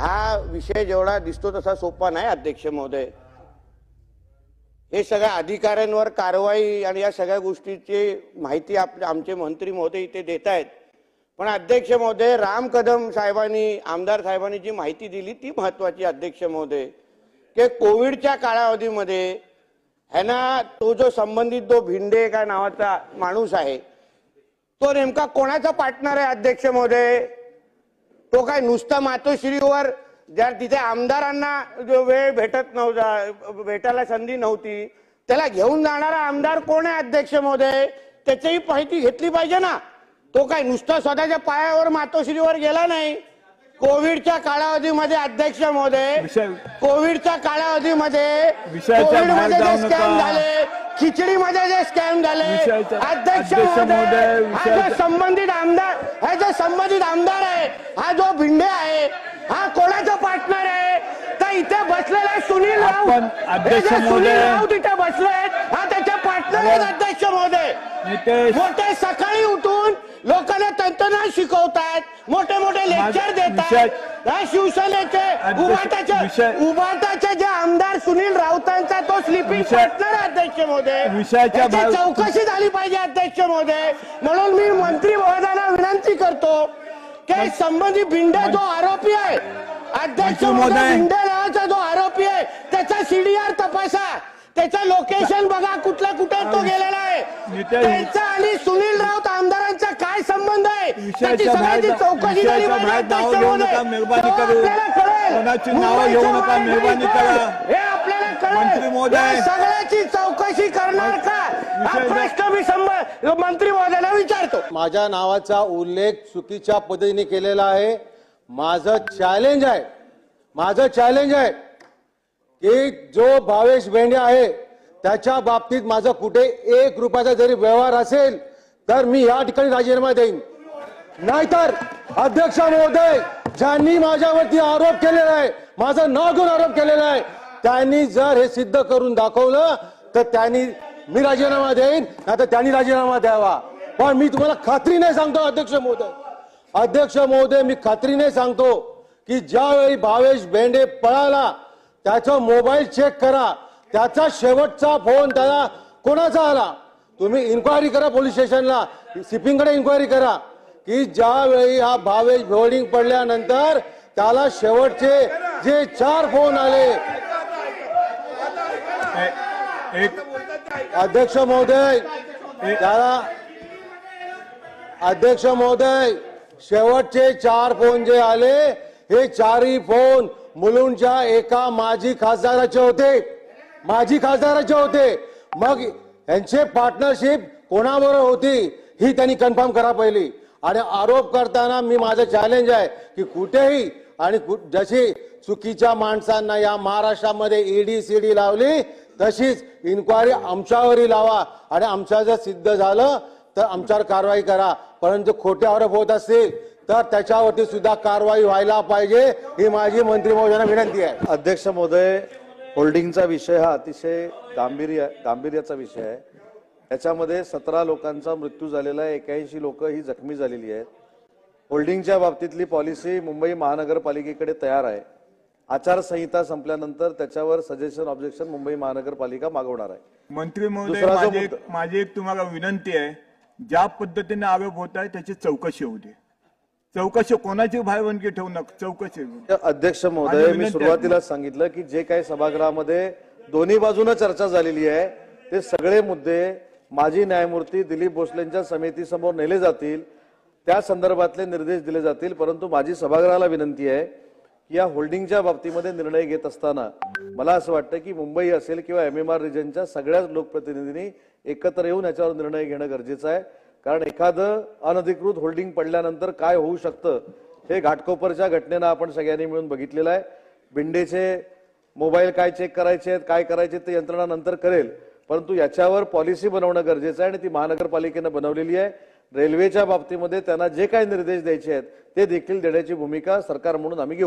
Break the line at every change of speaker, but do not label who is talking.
हा विषय जेवढा दिसतो तसा सोपा नाही अध्यक्ष महोदय. हे सगळ्या अधिकाऱ्यांवर कारवाई आणि या सगळ्या गोष्टीची माहिती आपले आमचे मंत्री महोदय इथे देत आहेत पण अध्यक्ष महोदय राम कदम साहेबांनी आमदार साहेबांनी जी माहिती दिली ती महत्वाची अध्यक्ष महोदय. की कोविडच्या कालावधीमध्ये ह्यांना तो जो संबंधित जो भिंडे का नावाचा माणूस आहे तो नेमका कोणाचा पार्टनर आहे अध्यक्ष महोदय? तो काय नुसता मातोश्रीवर ज्या तिथे आमदारांना जो वेळ भेटत नव्हता भेटायला संधी नव्हती त्याला घेऊन जाणारा आमदार कोण आहे अध्यक्ष महोदय? त्याचीही माहिती घेतली पाहिजे ना. तो काय नुसता स्वतःच्या पायावर मातोश्रीवर गेला नाही. कोविडच्या कालावधीमध्ये अध्यक्ष महोदय कोविडच्या कालावधीमध्ये कोविडमध्ये स्कॅम. झाले खिचडीमध्ये जे स्कॅम झाले अध्यक्ष
अध्यक्ष
महोदय
महोदय,
हा जो संबंधित आमदार हा जो संबंधित आमदार आहे हा जो भिंडे आहे हा कोणाचा पार्टनर आहे? तर इथे बसलेला सुनील राऊत.
आपण
हे
अध्यक्ष
जे सुनील
महोदय-
राऊत इथे बसलेत हा त्याचे पार्टनर आहेत अध्यक्ष महोदय.
नितेश
मोठे सकाळी उठून लोकांना तंत्रज्ञान शिकवतात मोठे मोठे लेक्चर
माझं-
देतात
विषय-
हा शिवसेनेचे
अध्यक्ष-
उभाटाचे
विषय-
उभाटाचे जे आमदार सुनील राऊतांचा तो स्लिपिंग
विषय-
पार्टनर अध्यक्ष महोदय
विषयाच्या
याची
बाहेर-
चौकशी झाली पाहिजे अध्यक्ष महोदय म्हणून मी मंत्री महोदयांना विनंती करतो की संबंधित भिंडे जो आरोपी आहे अध्यक्ष
मंत्री
महोदय
महोदय-
भिंडे नावाचा जो आरोपी आहे त्याचा सीडीआर तपासा त्याचं लोकेशन बघा कुठल्या कुठे तो गेलेला आहे त्यांचा आणि सुनील राऊत आमदारांचा काय संबंध आहे
विषयाच्या
त्याची सगळ्याची
बाहेर-
चौकशी झाली
विषयाच्या
पाहिजे
बाहेर
अध्यक्ष महोदय.
मेहरबानी
तेव्हा
करू.
आपल्याला कळेल.
कोणाची नावं
मुंबईच्या
घेऊ नका, मेहरबानी? करा.
हे
मंत्री
कळेल
महोदय.
या सगळ्याची चौकशी करणार का? हा
विषय-
प्रश्न मी संब- मंत्री महोदयाला विचारतो.
माझ्या नावाचा उल्लेख चुकीच्या पद्धतीने केलेला आहे. माझं चॅलेंज आहे. माझं चॅलेंज आहे की जो भावेश बेंडे आहे त्याच्या बाबतीत माझं कुठे एक रुपयाचा जरी व्यवहार असेल तर मी या ठिकाणी राजीनामा देईन. नाहीतर अध्यक्ष महोदय ज्यांनी माझ्यावरती आरोप केलेला आहे माझं नाव घेऊन आरोप केलेला आहे त्यांनी जर हे सिद्ध करून दाखवलं तर त्यांनी मी राजीनामा देईन नाही त्यांनी राजीनामा द्यावा. पण मी तुम्हाला खात्रीने सांगतो अध्यक्ष महोदय. अध्यक्ष महोदय मी खात्रीने सांगतो की ज्यावेळी भावेश बेंडे पळाला त्याचा मोबाईल चेक करा. त्याचा शेवटचा फोन त्याला कोणाचा आला? तुम्ही इन्क्वायरी करा पोलीस स्टेशनला. सिपिंगकडे इन्क्वायरी करा की ज्यावेळी हा भावेश होर्डिंग पडल्यानंतर त्याला शेवटचे जे चार फोन आले
एक
अध्यक्ष महोदय त्याला अध्यक्ष महोदय शेवटचे चार फोन जे आले हे चारही फोन मुलुंडच्या एका माजी खासदाराचे होते. माजी खासदाराचे होते. मग यांचे पार्टनरशिप कोणाबरोबर होती ही त्यांनी कन्फर्म करा पहिली. आणि आरोप करताना मी माझं चॅलेंज आहे की कुठेही आणि जशी चुकीच्या माणसांना या महाराष्ट्रामध्ये ईडी सीडी लावली तशीच इन्क्वायरी आमच्यावरही लावा. आणि आमच्या जर सिद्ध झालं तर आमच्यावर कारवाई करा. परंतु खोटे आरोप होत असतील तर त्याच्यावरती सुद्धा कारवाई व्हायला पाहिजे ही माझी मंत्री महोदयांना विनंती आहे.
अध्यक्ष महोदय होल्डिंगचा विषय हा अतिशय गांभीर्य गांभीर्याचा विषय आहे. याच्यामध्ये सतरा लोकांचा मृत्यू झालेला आहे एक्याऐंशी लोक ही जखमी झालेली आहेत. होल्डिंगच्या बाबतीतली पॉलिसी मुंबई महानगरपालिकेकडे तयार आहे. आचारसंहिता संपल्यानंतर त्याच्यावर सजेशन ऑब्जेक्शन मुंबई महानगरपालिका मागवणार आहे
मंत्री महोदय
दुसरा जो
माझी एक
मुद्दा-
माझी एक तुम्हाला विनंती आहे ज्या पद्धतीने आरोप होत आहे त्याची चौकशी होऊ दे चौकशी कोणाची भाईवंकी ठेवू नका चौकशी होऊ दे.
अध्यक्ष महोदय
विनंती
मी
आहे.
सुरुवातीला सांगितलं की जे काही सभागृहामध्ये दोन्ही बाजूनं चर्चा झालेली आहे ते सगळे मुद्दे माजी न्यायमूर्ती दिलीप भोसलेंच्या समितीसमोर नेले जातील त्या संदर्भातले निर्देश दिले जातील परंतु माझी सभागृहाला विनंती आहे या होल्डिंगच्या बाबतीमध्ये निर्णय घेत असताना मला असं वाटतं की मुंबई असेल किंवा एम एम आर रिजनच्या सगळ्याच लोकप्रतिनिधींनी एकत्र येऊन याच्यावर निर्णय घेणं गरजेचं आहे. कारण एखादं अनधिकृत होल्डिंग पडल्यानंतर काय होऊ शकतं हे घाटकोपरच्या घटनेनं आपण सगळ्यांनी मिळून बघितलेलं आहे. भिंडेचे मोबाईल काय चेक करायचे आहेत काय करायचे ते यंत्रणा नंतर करेल. परंतु याच्यावर पॉलिसी बनवणं गरजेचं आहे आणि ती महानगरपालिकेनं बनवलेली आहे. रेल्वेच्या बाबतीमध्ये त्यांना जे काही निर्देश द्यायचे आहेत ते देखील देण्याची भूमिका सरकार म्हणून आम्ही घेऊ.